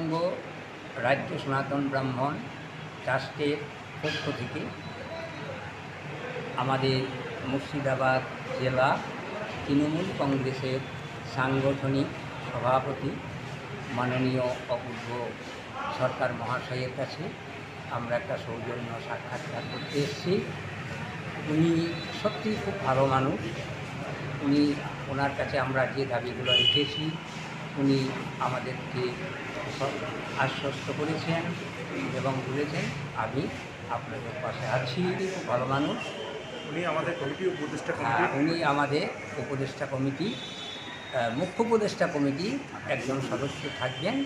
পশ্চিমবঙ্গ রাজ্য সনাতন ব্রাহ্মণ ট্রাস্টের পক্ষ থেকে আমাদের মুর্শিদাবাদ জেলা তৃণমূল কংগ্রেসের সাংগঠনিক সভাপতি মাননীয় অপূর্ব সরকার মহাশয়ের কাছে আমরা একটা সৌজন্য সাক্ষাৎকার করতে এসেছি। উনি সত্যিই খুব ভালো মানুষ। উনি ওনার কাছে আমরা যে দাবিগুলো রেখেছি উনি আমাদেরকে আশ্বস্ত করেছেন এবং বলেছেন আমি আপনাদের পাশে আছি ভালো মানুষ। উনি আমাদের কমিটি উপদেষ্টা হ্যাঁ, কমিটি উনি আমাদের উপদেষ্টা কমিটি মুখ্য উপদেষ্টা কমিটি একজন সদস্য থাকবেন।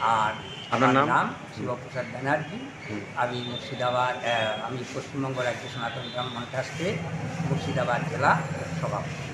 আর আপনার আমার নাম? নাম শিবপ্রসাদ ব্যানার্জি। আমি মুর্শিদাবাদ আমি পশ্চিমবঙ্গ রাজ্য সনাতন ব্রাহ্মণ ট্রাস্টের মুর্শিদাবাদ জেলা সভাপতি।